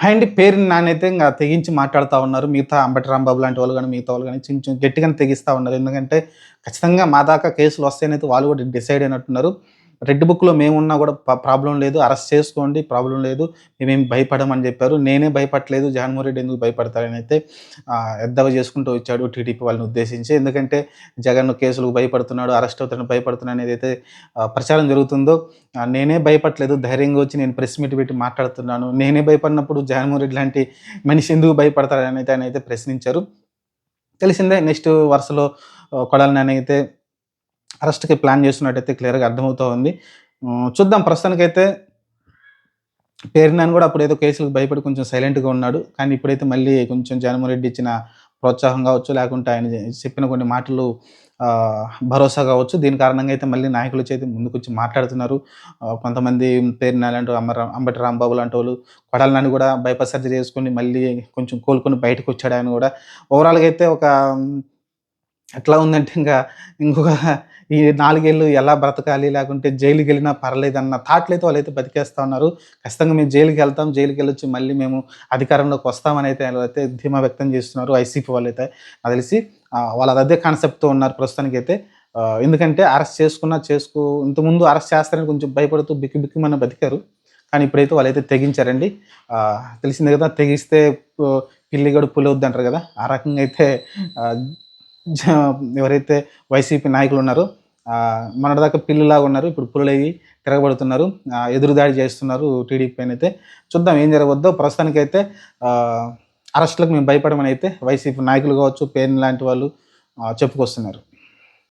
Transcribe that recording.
And పేరుని నానైతే ఇంకా తెగించి మాట్లాడుతూ ఉన్నారు. మిగతా అంబటి రాంబాబు లాంటి వాళ్ళు కానీ మిగతా వాళ్ళు కానీ చిన్న చిన్న గట్టిగానే తెగిస్తూ ఉన్నారు. ఎందుకంటే ఖచ్చితంగా మా దాకా కేసులు వస్తాయనైతే వాళ్ళు కూడా డిసైడ్ అయినట్టున్నారు. రెడ్ బుక్లో మేమున్నా కూడా ప్రాబ్లం లేదు. అరెస్ట్ చేసుకోండి ప్రాబ్లం లేదు. మేమేం భయపడమని చెప్పారు. నేనే భయపడలేదు. జగన్మోహన్ రెడ్డి ఎందుకు భయపడతాడని అయితే ఎద్దవ చేసుకుంటూ వచ్చాడు టీడీపీ వాళ్ళని ఉద్దేశించి. ఎందుకంటే జగన్ కేసులకు భయపడుతున్నాడు అరెస్ట్ అవుతాడని భయపడుతున్నాడు అనేది అయితే ప్రచారం జరుగుతుందో నేనే భయపడలేదు. ధైర్యంగా వచ్చి నేను ప్రెస్ మీట్ పెట్టి మాట్లాడుతున్నాను. నేనే భయపడినప్పుడు జగన్మోహన్ రెడ్డి లాంటి మనిషి ఎందుకు భయపడతాడని అయితే ఆయన అయితే ప్రశ్నించారు. తెలిసిందే నెక్స్ట్ వరుసలో కొడాలని అయితే అరెస్ట్కి ప్లాన్ చేస్తున్నట్టయితే క్లియర్గా అర్థమవుతూ ఉంది. చూద్దాం. ప్రస్తుతానికైతే పేరినాను కూడా అప్పుడు ఏదో కేసులకు భయపడి కొంచెం సైలెంట్గా ఉన్నాడు. కానీ ఇప్పుడైతే మళ్ళీ కొంచెం జగన్మోహన్ రెడ్డి ఇచ్చిన ప్రోత్సాహం కావచ్చు లేకుంటే ఆయన చెప్పిన కొన్ని మాటలు భరోసా కావచ్చు. దీని కారణంగా అయితే మళ్ళీ నాయకులు వచ్చి అయితే ముందుకు వచ్చి మాట్లాడుతున్నారు కొంతమంది పేరు నాలంటూ అమర అంబటి రాంబాబు లాంటి వాళ్ళు కొడాలి నాని కూడా బైపాస్ సర్జరీ చేసుకుని మళ్ళీ కొంచెం కోలుకొని బయటకు వచ్చాడు ఆయన కూడా. ఓవరాల్గా అయితే ఒక ఎట్లా ఉందంటే ఇంకా ఇంకొక ఈ నాలుగేళ్ళు ఎలా బ్రతకాలి లేకుంటే జైలుకి వెళ్ళినా పర్లేదన్న థాట్లు అయితే వాళ్ళైతే బతికేస్తూ ఉన్నారు. ఖచ్చితంగా మేము జైలుకి వెళ్తాం జైలుకి వెళ్ళొచ్చి మళ్ళీ మేము అధికారంలోకి వస్తామని అయితే వాళ్ళు అయితే ధీమా వ్యక్తం చేస్తున్నారు ఐసీపీ వాళ్ళు అయితే నాకు తెలిసి ఆ, వాళ్ళు అదే కాన్సెప్ట్తో ఉన్నారు ప్రస్తుతానికి అయితే ఎందుకంటే అరెస్ట్ చేసుకున్నా చేసుకో ఇంతకుముందు అరెస్ట్ చేస్తారని కొంచెం భయపడుతూ బిక్కి బిక్కి బతికారు. కానీ ఇప్పుడైతే వాళ్ళైతే తెగించారండి. తెలిసింది తెలిసిందే కదా తెగిస్తే పిల్లి గడు పులి వద్దు అంటారు కదా. ఆ రకంగా అయితే ఎవరైతే వైసీపీ నాయకులు ఉన్నారో ఆ, మొన్నటిదాకా పిల్లలాగా ఉన్నారు ఇప్పుడు పులులయ్యి తిరగబడుతున్నారు ఎదురుదాడి చేస్తున్నారు టీడీపీ పైన అయితే. చూద్దాం ఏం జరగవద్దో ప్రస్తుతానికైతే అరెస్టులకు మేము భయపడమని అయితే వైసీపీ నాయకులు కావచ్చు పేరు లాంటి వాళ్ళు చెప్పుకొస్తున్నారు.